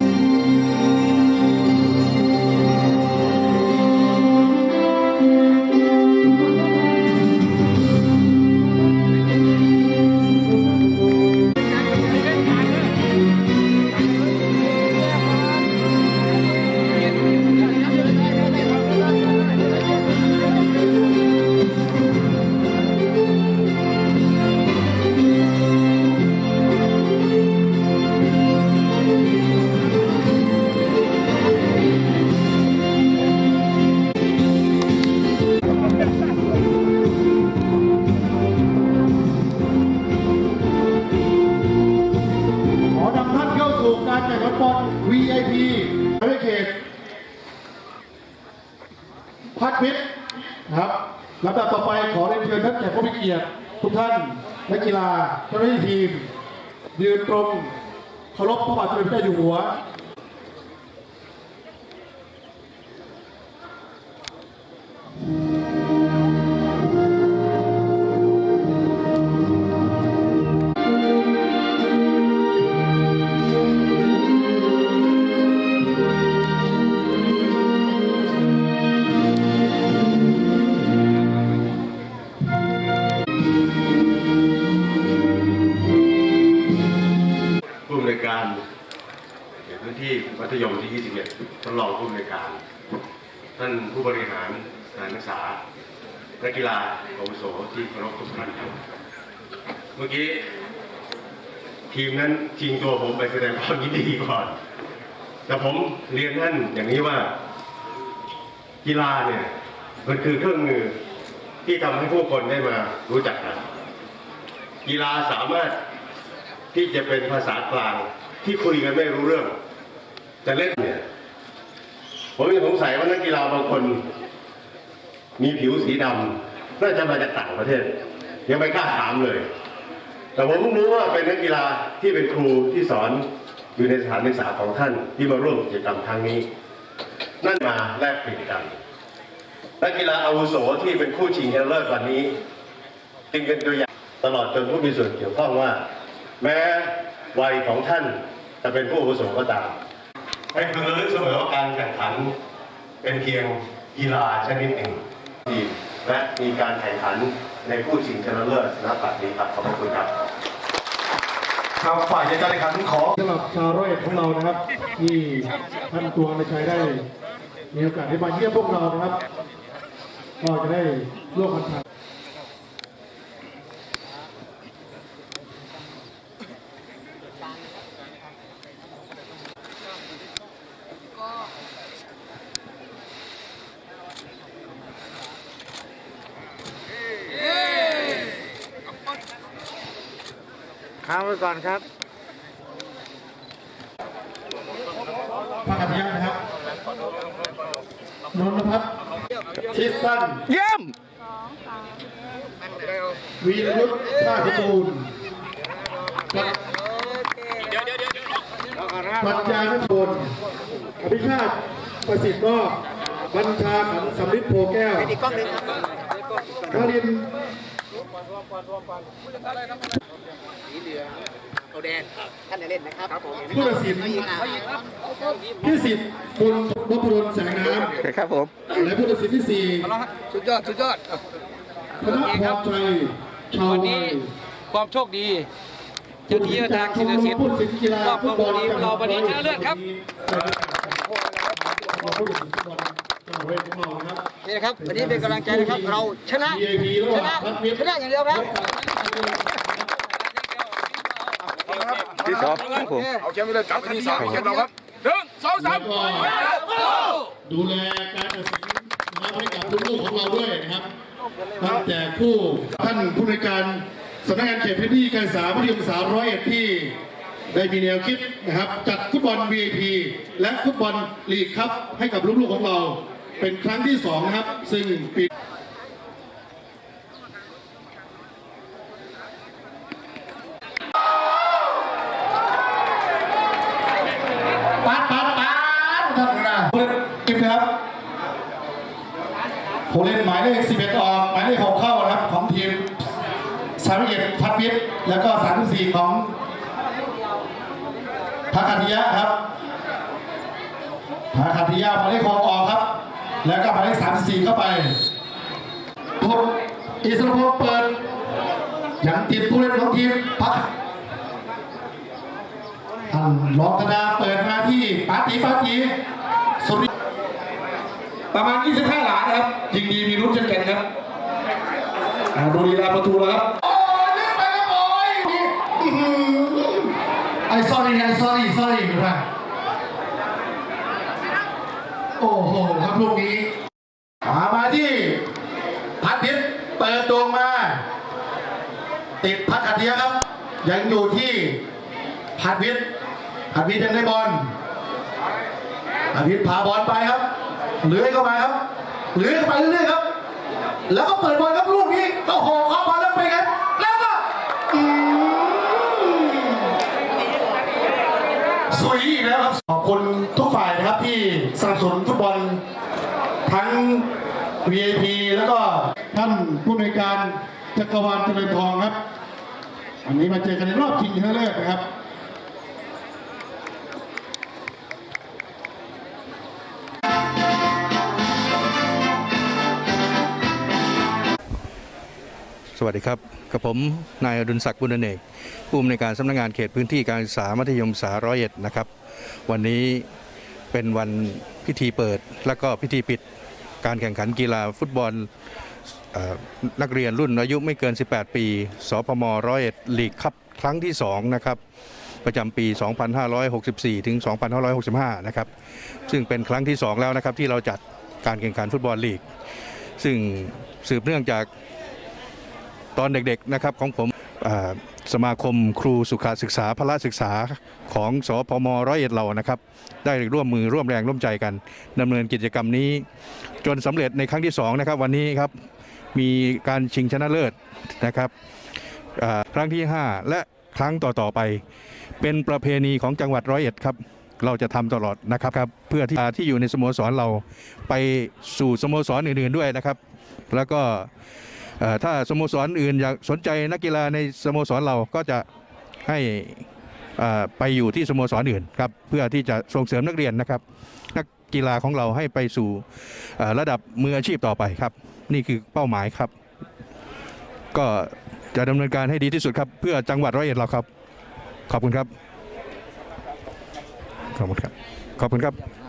ข ในเขตพัดมิตรนะครับลำดับต่อไปขอเรียนเชิญท่านแขกผู้มีเกียรติทุกท่านนักกีฬาเจ้าหน้าที่ทีมยืนตรงเคารพพระบาทสมเด็จพระเจ้าอยู่หัว ท่านผู้บริหารสถานศึกษานักกีฬาอาวุโสที่เคารพทุกท่านครับเมื่อกี้ทีมนั้นชิงตัวผมไปแสดงความยินดีก่อน แต่ผมเรียนท่านอย่างนี้ว่า กีฬาเนี่ยมันคือเครื่องมือที่ทำให้ผู้คนได้มารู้จักกัน กีฬาสามารถที่จะเป็นภาษากลางที่คุยกันไม่รู้เรื่อง แต่เล่นเนี่ย ผมยังสงสัยว่านักกีฬาบางคน มีผิวสีดำน่าจะมาจากต่างประเทศ ยังไม่กล้าถามเลย แต่ผมรู้ว่าเป็นนักกีฬาที่เป็นครูที่สอนอยู่ในสถานศึกษาของท่านที่มาร่วมกิจกรรมครั้งนี้ นั่นมาแลกเปลี่ยนกันนักกีฬาอาวุโสที่เป็นคู่ชิงชนะเลิศวันนี้จึงเป็นตัวอย่างตลอดจนผู้มีส่วนเกี่ยวข้องว่า แม้วัยของท่านจะเป็นผู้อาวุโสก็ตาม ให้พึงระลึกเสมอว่าการแข่งขัน เป็นเพียงกีฬาชนิดหนึ่งที่และมีการแข่งขันในผู้ชิงชนะเลิศณปัจจุบันครับขอบพระคุณครับทางฝ่ายจัดการแข่งขันขอสำหรับชาวร้อยเอ็ดของเรานะครับ ที่ท่านตวงในชัยได้ มีโอกาสได้มาเยี่ยมพวกเรานะครับ ก็จะได้ร่วมกัน ค้างไว้ก่อนครับพระกัญญานะครับนนทพัฒน์ชิสตัน เยี่ยมวีรยุทธ์ท่าสตูลปัจปัญญาณพลอภิชาติประสิทธิ์ก็บัญชาขันสำลิดโพแก้ว อีกกล้องนึงคารินตัวแดงท่านจะเล่นนะครับครับผมผู้ตัดสินพิสิทธิ์บุญนพดลแสงน้ครับผมำและผู้ตัดสินที่สี่สุดยอดสุดยอดธนพรชัยชาววันวันี้ยความโชคดีเจ้าที่ทางชินสิทธิ์ผู้ตัดสินกีฬารอบความโชคดีของเราวันนี้ชนะเลิศครับผู้ตัดสิ นฟุตบอลจังหวัดของเรานะครับนี่นะครับวันนี้เป็นกำลังใจนะครับ เราชนะ VIP ระหชว่างนะพัดมิตรชนะอย่างเดียวครับที่สองครับผมเอาแชมป์ไปเลยจับที่สามแชมป์เราครับหนึ่งสองสามแล้วก็ดูแลการตัดสินนะครับให้กับลูกๆของเราด้วยนะครับตั้งแต่ผู้ท่านผู้ในวยการสำนักงานเขตพื้นที่การศึกษามัธยมศึกษาร้อยเอ็ดที่ได้มีแนวคิดนะครับ จัดฟุตบอล VIP และฟุตบอลลีกครับให้กับลูกๆของเรา เป็นครั้งที่สองครับ ซึ่งปีปัดปัดปัดท่านนะผู้เล่นกิฟครับผู้เล่นหมายเลข11ออกหมายเลข6เข้านะครับของทีมสามเอ็ดพัดมิตรแล้วก็34ของพักอาทิยะครับหาขัดที่ยาหมายเลขหกออกครับ แล้วก็หมายเลขสามสี่เข้าไปพบอิสระพงเปิดยังติดผู้เล่นของทีมพักท่านรองธนาเปิดมาที่ปาตีปาตีสุริประมาณ 25 หลานครับ ยิงดีมีลุ้นเช่นกันครับอาดูลีลาประตูแล้วครับโอ้ยเลือกไปครับโอ้ยไอ้ sorry ไอ้ sorry sorry นะ โอ้โหครับลูกนี้มามาที่พัดพิษเปิดดวงมา ติดพัดขัดเทียครับ ยังอยู่ที่พัดพิษพัดพิษยังได้บอลพัดพิษพาบอลไปครับเลื้อยเข้ามาครับเลื้อยเข้าไปเรื่อยๆครับ แล้วก็เปิดบอลครับลูก ขอบคุณทุกฝ่ายนะครับที่สนับสนุนฟุตบอลทั้ง VIP แล้วก็ท่านผู้ในวยการจักรวาลเจริญทองครับ อันนี้มาเจอกันในรอบชิงชนะเลิศนะครับสวัสดีครับกับผมนายอดุลศักดิ์บุญเนกผู้อำนวยการสำนักงานเขตพื้นที่การศึกษามัธยมศึกษาร้อยเอ็ดนะครับ วันนี้เป็นวันพิธีเปิดและก็พิธีปิดการแข่งขันกีฬาฟุตบอลนักเรียนรุ่นอายุไม่เกิน 18 ปี สพมร้อยเอ็ดลีกคัพครั้งที่ 2 นะครับ ประจำปี 2564 ถึง 2565 นะครับ ซึ่งเป็นครั้งที่ 2 แล้วนะครับที่เราจัดการแข่งขันฟุตบอลลีก ซึ่งสืบเนื่องจากตอนเด็กๆนะครับของผม สมาคมครูสุขศึกษาพละศึกษาของสพมร้อยเอ็ดเรานะครับ ได้ร่วมมือร่วมแรงร่วมใจกันดำเนินกิจกรรมนี้ จนสำเร็จในครั้งที่สองนะครับวันนี้ครับมีการชิงชนะเลิศนะครับครั้งที่ 5 และครั้งต่อๆไป เป็นประเพณีของจังหวัดร้อยเอ็ดครับเราจะทำตลอดนะครับครับเพื่อที่ที่อยู่ในสโมสรเราไปสู่สโมสรอื่นๆด้วยนะครับ แล้วก็ ถ้าสโมสรอื่นอยากสนใจนักกีฬาในสโมสรเราก็จะให้ไปอยู่ที่สโมสรอื่นครับเพื่อที่จะส่งเสริมนักเรียนนะครับ นักกีฬาของเราให้ไปสู่ระดับมืออาชีพต่อไปครับ นี่คือเป้าหมายครับ ก็จะดำเนินการให้ดีที่สุดครับ เพื่อจังหวัดร้อยเอ็ดเราครับ ขอบคุณครับขอบคุณครับขอบคุณครับ